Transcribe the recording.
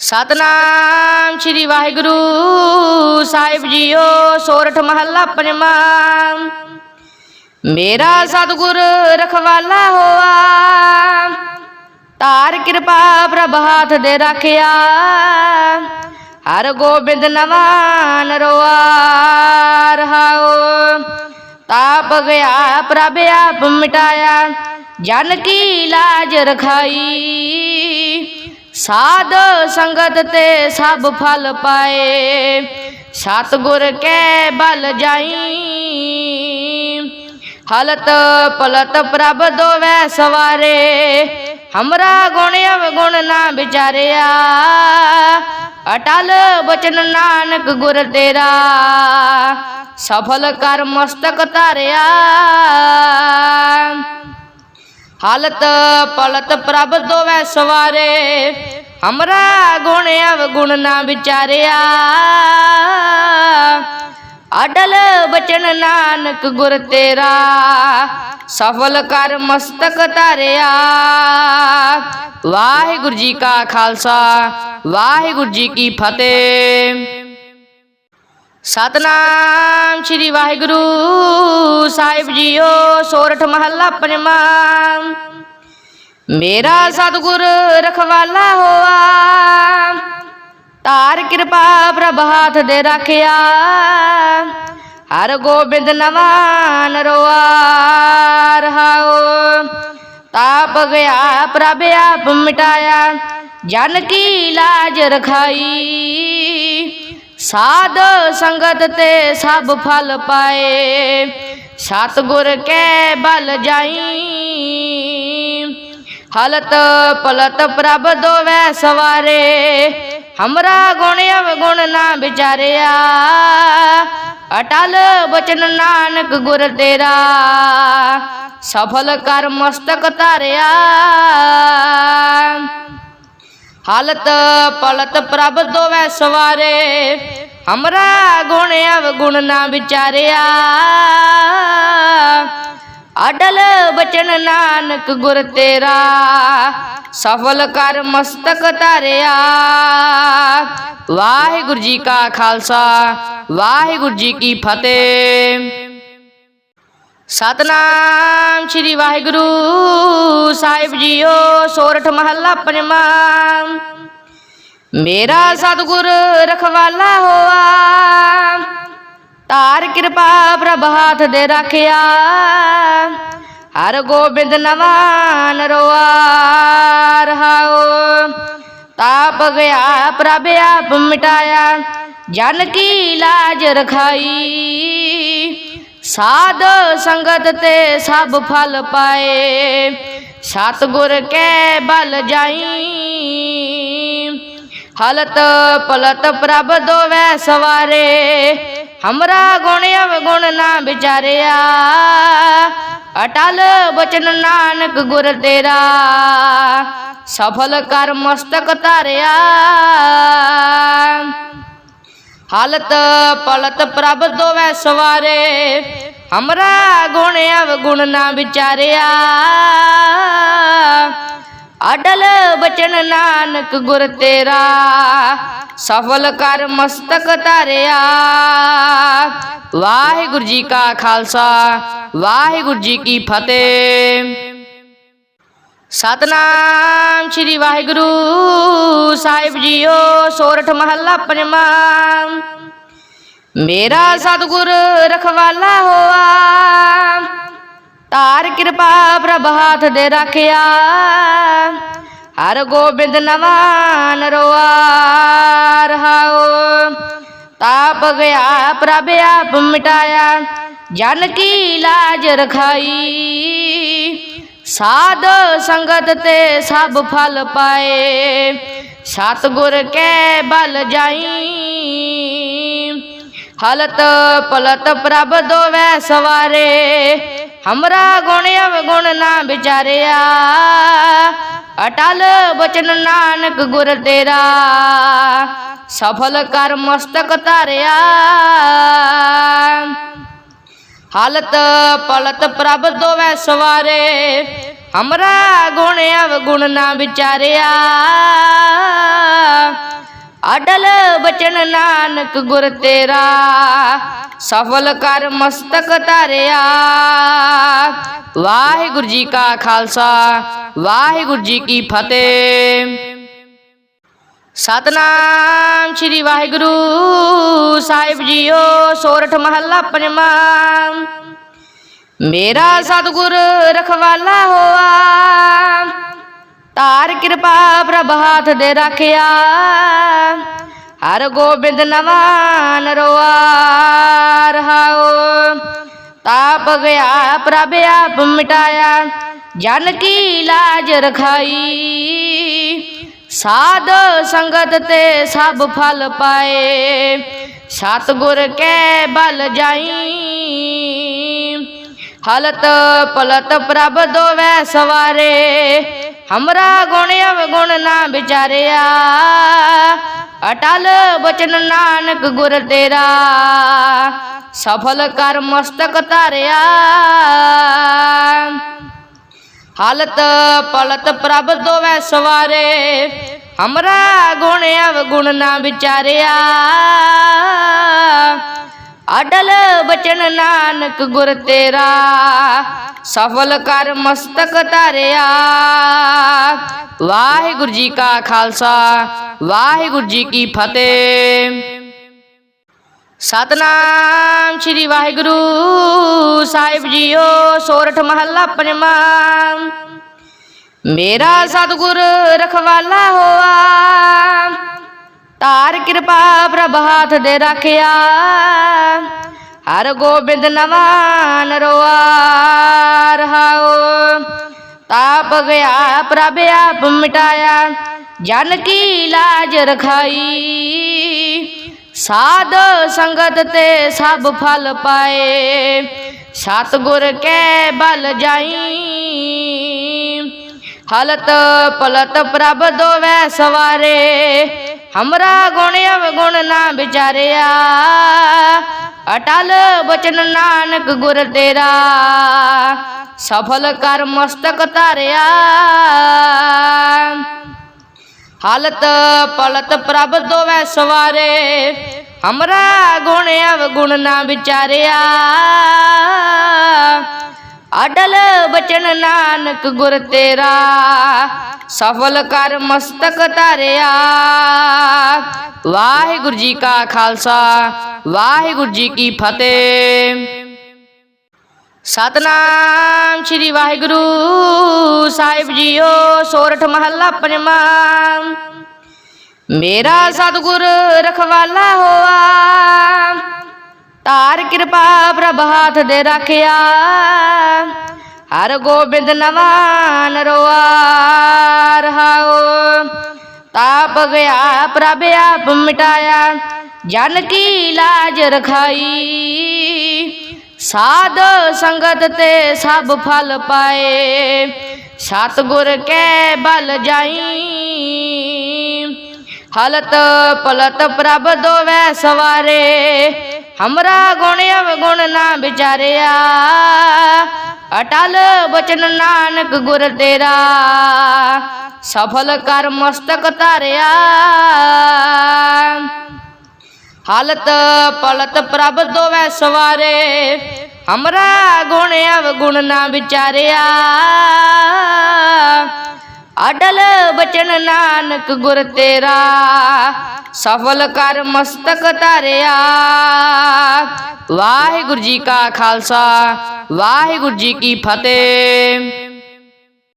ਸਤਨਾਮ ਸ੍ਰੀ ਵਾਹਿਗੁਰੂ ਸਾਹਿਬ ਜੀਓ, ਸੋਰਠ ਮਹੱਲਾ ਪੰਜਵਾਂ। ਮੇਰਾ ਸਤਿਗੁਰ ਰਖਵਾਲਾ ਹੋਆ ਤਾਰ ਕਿਰਪਾ ਪ੍ਰਭ ਹੱਥ ਦੇ ਰੱਖਿਆ, ਹਰ ਗੋਬਿੰਦ ਨਵਾਨ ਰੋਆ ਰਹਾਓ। ਤਾਪ ਗਿਆ, ਪ੍ਰਭ ਆਪ ਮਿਟਾਇਆ, ਜਨ ਕੀ ਲਾਜ ਰਖਾਈ। ਸਾਧ ਸੰਗਤ ਤੇ ਸਭ ਫਲ ਪਾਏ। ਸਤਿਗੁਰ ਕੈ ਬਲ ਜਾਈ। ਹਲਤ ਪਲਤ ਪ੍ਰਭ ਦੋਵੈ ਸਵਾਰੇ। ਹਮਰਾ ਗੁਣ ਅਵਗੁਣ ਨਾ ਵਿਚਾਰਿਆ। ਅਟਲ ਬਚਨ ਨਾਨਕ ਗੁਰ ਤੇਰਾ। ਸਫਲ ਕਰ ਮਸਤਕ ਧਾਰਿਆ। ਹਾਲਤ ਪਲਤ ਪ੍ਰਭ ਦੋਵੈ ਸਵਾਰੇ। ਹਮਰਾ ਗੁਣ ਅਵਗੁਣ ਨਾ ਵਿਚਾਰਿਆ। ਅਡਲ ਬਚਨ ਨਾਨਕ ਗੁਰ ਤੇਰਾ, ਸਫਲ ਕਰ ਮਸਤਕ ਧਾਰਿਆ। ਵਾਹਿਗੁਰੂ ਜੀ ਕਾ ਖਾਲਸਾ, ਵਾਹਿਗੁਰੂ ਜੀ ਕੀ ਫਤਿਹ। ਸਤਨਾਮ ਸ੍ਰੀ ਵਾਹਿਗੁਰੂ ਸਾਹਿਬ ਜੀਓ ਸੋਰਠ ਮਹੱਲਾ ਪੰਜਵਾਂ। ਮੇਰਾ ਸਤਿਗੁਰ ਰਖਵਾਲਾ ਹੋਆ ਤਾਰ ਕਿਰਪਾ ਪ੍ਰਭ ਹੱਥ ਦੇ ਰੱਖਿਆ, ਹਰ ਗੋਬਿੰਦ ਨਵਾਨ ਰੋਆ ਰਹਾਓ। ਤਾਪ ਗਿਆ ਪ੍ਰਭ ਆਪ ਮਿਟਾਇਆ, ਜਨ ਕੀ ਲਾਜ ਰਖਾਈ। ਸਾਧ ਸੰਗਤ ਤੇ ਸਭ ਫਲ ਪਾਏ। ਸਤਿਗੁਰ ਕੈ ਬਲ ਜਾਈ। ਹਲਤ ਪਲਤ ਪ੍ਰਭ ਦੋਵੈ ਸਵਾਰੇ। ਹਮਰਾ ਗੁਣ ਅਵਗੁਣ ਨਾ ਵਿਚਾਰਿਆ। ਅਟਲ ਬਚਨ ਨਾਨਕ ਗੁਰ ਤੇਰਾ। ਸਫਲ ਕਰ ਮਸਤਕ ਧਾਰਿਆ। ਹਾਲਤ ਪਲਤ ਪ੍ਰਭ ਦੋਵੈ ਸਵਾਰੇ। ਹਮਰਾ ਗੁਣ ਅਵਗੁਣ ਨਾ ਵਿਚਾਰਿਆ ਅਡਲ ਬਚਨ ਨਾਨਕ ਗੁਰ ਤੇਰਾ ਸਫਲ ਕਰ ਮਸਤਕ ਧਾਰਿਆ ਵਾਹਿਗੁਰੂ ਜੀ ਕਾ ਖਾਲਸਾ ਵਾਹਿਗੁਰੂ ਜੀ ਕੀ ਫਤਿਹ ਸਤਨਾਮ ਸ੍ਰੀ ਵਾਹਿਗੁਰੂ ਸਾਹਿਬ ਜੀਓ ਸੋਰਠ ਮਹੱਲਾ ਪੰਜਵਾਂ ਮੇਰਾ ਸਤਿਗੁਰ ਰਖਵਾਲਾ ਹੋਆ। ਤਾਰ ਕਿਰਪਾ ਪ੍ਰਭ ਹੱਥ ਦੇ ਰੱਖਿਆ। ਹਰ ਗੋਬਿੰਦ ਨਵਾਨ ਰੋਆ ਰਹਾਓ। ਤਾਪ ਗਿਆ, ਪ੍ਰਭ ਆਪ ਮਿਟਾਇਆ। ਜਨ ਕੀ ਲਾਜ ਰਖਾਈ। ਸਾਧ ਸੰਗਤ ਤੇ ਸਭ ਫਲ ਪਾਏ। ਸਤਿਗੁਰ ਕੈ ਬਲ ਜਾਈ। ਹਲਤ ਪਲਤ ਪ੍ਰਭ ਦੋਵੈ ਸਵਾਰੇ। ਹਮਰਾ ਗੁਣ ਅਵਗੁਣ ਨਾ ਵਿਚਾਰਿਆ। ਅਟਲ ਬਚਨ ਨਾਨਕ ਗੁਰ ਤੇਰਾ। ਸਫਲ ਕਰ ਮਸਤਕ ਧਾਰਿਆ। ਹਾਲਤ ਪਲਤ ਪ੍ਰਭ ਦੋਵੈ ਸਵਾਰੇ। ਹਮਰਾ ਗੁਣ ਅਵਗੁਣ ਨਾ ਵਿਚਾਰਿਆ। ਅਡਲ ਬਚਨ ਨਾਨਕ ਗੁਰ ਤੇਰਾ, ਸਫਲ ਕਰ ਮਸਤਕ ਧਾਰਿਆ। ਵਾਹਿਗੁਰੂ ਜੀ ਕਾ ਖਾਲਸਾ, ਵਾਹਿਗੁਰੂ ਜੀ ਕੀ ਫਤਿਹ। ਸਤਨਾਮ ਸ੍ਰੀ ਵਾਹਿਗੁਰੂ ਸਾਹਿਬ ਜੀਓ, ਸੋਰਠ ਮਹੱਲਾ ਪੰਜਵਾਂ। ਮੇਰਾ ਸਤਿਗੁਰ ਰਖਵਾਲਾ ਹੋਆ। ਧਾਰ ਕਿਰਪਾ ਪ੍ਰਭ ਹੱਥ ਦੇ ਰੱਖਿਆ। ਹਰ ਗੋਬਿੰਦ ਨਵਾਨ ਰੋਆ ਰਹਾਓ ਤਾਪ ਗਿਆ ਪ੍ਰਭ ਆਪ ਮਿਟਾਇਆ, ਜਨ ਕੀ ਲਾਜ ਰਖਾਈ। ਸਾਧ ਸੰਗਤ ਤੇ ਸਭ ਫਲ ਪਾਏ, ਸਤਿਗੁਰ ਕੈ ਬਲ ਜਾਈ। ਹਲਤ ਪਲਤ ਪ੍ਰਭ ਦੋਵੈ ਸਵਾਰੇ ਹਮਰਾ ਗੁਣ ਅਵਗੁਣ ਨਾ ਵਿਚਾਰਿਆ ਅਟਲ ਬਚਨ ਨਾਨਕ ਗੁਰ ਤੇਰਾ ਸਫਲ ਕਰ ਮਸਤਕ ਧਾਰਿਆ ਹਾਲਤ ਪਲਤ ਪ੍ਰਭ ਦੋਵੈ ਸਵਾਰੇ ਹਮਰਾ ਗੁਣ ਅਵਗੁਣ ਨਾ ਵਿਚਾਰਿਆ ਅਟਲ ਬਚਨ ਨਾਨਕ ਗੁਰ ਤੇਰਾ, ਸਫਲ ਕਰ ਮਸਤਕ ਧਾਰਿਆ। ਵਾਹਿਗੁਰੂ ਜੀ ਕਾ ਖਾਲਸਾ, ਵਾਹਿਗੁਰੂ ਜੀ ਕੀ ਫਤਿਹ। ਸਤਨਾਮ ਸ੍ਰੀ ਵਾਹਿਗੁਰੂ ਸਾਹਿਬ ਜੀਓ, ਸੋਰਠ ਮਹੱਲਾ ਪੰਜਵਾਂ। ਮੇਰਾ ਸਤਿਗੁਰ ਰਖਵਾਲਾ ਹੋਆ। ਧਾਰ ਕਿਰਪਾ ਪ੍ਰਭ ਹੱਥ ਦੇ ਰੱਖਿਆ। ਹਰ ਗੋਬਿੰਦ ਨਵਾਨ ਰੋਆ ਰਹਾਓ ਤਾਪ ਗਿਆ ਪ੍ਰਭ ਆਪ ਮਿਟਾਇਆ, ਜਨ ਕੀ ਲਾਜ ਰਖਾਈ। ਸਾਧ ਸੰਗਤ ਤੇ ਸਭ ਫਲ ਪਾਏ, ਸਤਿਗੁਰ ਕੈ ਬਲ ਜਾਈ। ਹਲਤ ਪਲਤ ਪ੍ਰਭ ਦੋਵੈ ਸਵਾਰੇ ਹਮਰਾ ਗੁਣ ਅਵਗੁਣ ਨਾ ਵਿਚਾਰਿਆ ਅਟਲ ਬਚਨ ਨਾਨਕ ਗੁਰ ਤੇਰਾ ਸਫਲ ਕਰ ਮਸਤਕ ਧਾਰਿਆ ਹਾਲਤ ਪਲਤ ਪ੍ਰਭ ਦੋਵੈ ਸਵਾਰੇ ਹਮਰਾ ਗੁਣ ਅਵਗੁਣ ਨਾ ਵਿਚਾਰਿਆ ਅਟਲ ਬਚਨ ਨਾਨਕ ਗੁਰ ਤੇਰਾ, ਸਫਲ ਕਰ ਮਸਤਕ ਧਾਰਿਆ। ਵਾਹਿਗੁਰੂ ਜੀ ਕਾ ਖਾਲਸਾ, ਵਾਹਿਗੁਰੂ ਜੀ ਕੀ ਫਤਿਹ। ਸਤਨਾਮ ਸ੍ਰੀ ਵਾਹਿਗੁਰੂ ਸਾਹਿਬ ਜੀਓ, ਸੋਰਠ ਮਹੱਲਾ ਪੰਜਵਾਂ। ਮੇਰਾ ਸਤਿਗੁਰ ਰਖਵਾਲਾ ਹੋਆ ਧਾਰ ਕਿਰਪਾ ਪ੍ਰਭ ਹੱਥ ਦੇ ਰੱਖਿਆ। ਹਰ ਗੋਬਿੰਦ ਨਵਾਂ ਨਰੋਆ ਰਹਾਓ ਤਾਪ ਗਿਆ ਪ੍ਰਭ ਆਪ ਮਿਟਾਇਆ, ਜਨ ਕੀ ਲਾਜ ਰਖਾਈ। ਸਾਧ ਸੰਗਤ ਤੇ ਸਭ ਫਲ ਪਾਏ, ਸਤਿਗੁਰ ਕੈ ਬਲ ਜਾਈ। ਹਲਤ ਪਲਤ ਪ੍ਰਭ ਦੋਵੈ ਸਵਾਰੇ ਹਮਰਾ ਗੁਣ ਅਵਗੁਣ ਨਾ ਵਿਚਾਰਿਆ ਅਟਲ ਬਚਨ ਨਾਨਕ ਗੁਰ ਤੇਰਾ ਸਫਲ ਕਰ ਮਸਤਕ ਧਾਰਿਆ ਹਾਲਤ ਪਲਤ ਪ੍ਰਭ ਦੋਵੈ ਸਵਾਰੇ ਹਮਰਾ ਗੁਣ ਅਵਗੁਣ ਨਾ ਵਿਚਾਰਿਆ ਅਡਲ ਬਚਨ ਨਾਨਕ ਗੁਰ ਤੇਰਾ, ਸਫਲ ਕਰ ਮਸਤਕ ਧਾਰਿਆ। ਵਾਹਿਗੁਰੂ ਜੀ ਕਾ ਖਾਲਸਾ, ਵਾਹਿਗੁਰੂ ਜੀ ਕੀ ਫਤਿਹ। ਸਤਨਾਮ ਸ੍ਰੀ ਵਾਹਿਗੁਰੂ ਸਾਹਿਬ ਜੀਓ, ਸੋਰਠ ਮਹੱਲਾ ਪੰਜਵਾਂ। ਮੇਰਾ ਸਤਿਗੁਰ ਰਖਵਾਲਾ ਹੋਆ ਤਾਰ ਕਿਰਪਾ ਪ੍ਰਭ ਹਾਥ ਦੇ ਰੱਖਿਆ। ਹਰ ਗੋਬਿੰਦ ਨਵਾਨ ਨਰੋਆ ਰਹਾਓ ਤਾਪ ਗਿਆ, ਪ੍ਰਭ ਆਪ ਮਿਟਾਇਆ, ਜਨ ਕੀ ਲਾਜ ਰਖਾਈ। ਸਾਧ ਸੰਗਤ ਤੇ ਸਭ ਫਲ ਪਾਏ, ਸਤਿਗੁਰ ਕੈ ਬਲ ਜਾਈ। ਹਲਤ ਪਲਤ ਪ੍ਰਭ ਦੋਵੈ ਸਵਾਰੇ, ਹਮਰਾ ਗੁਣ ਅਵਗੁਣ ਨਾ ਵਿਚਾਰਿਆ। ਅਟਲ ਬਚਨ ਨਾਨਕ ਗੁਰ ਤੇਰਾ, ਸਫਲ ਕਰ ਮਸਤਕ ਧਾਰਿਆ। ਹਾਲਤ ਪਲਤ ਪ੍ਰਭ ਦੋਵੈ ਸਵਾਰੇ, ਹਮਰਾ ਗੁਣ ਅਵਗੁਣ ਨਾ ਵਿਚਾਰਿਆ। ਅਡਲ ਬਚਨ ਨਾਨਕ ਗੁਰ ਤੇਰਾ, ਸਫਲ ਕਰ ਮਸਤਕ ਧਾਰਿਆ। ਵਾਹਿਗੁਰੂ ਜੀ ਕਾ ਖਾਲਸਾ, ਵਾਹਿਗੁਰੂ ਜੀ ਕੀ ਫਤਿਹ।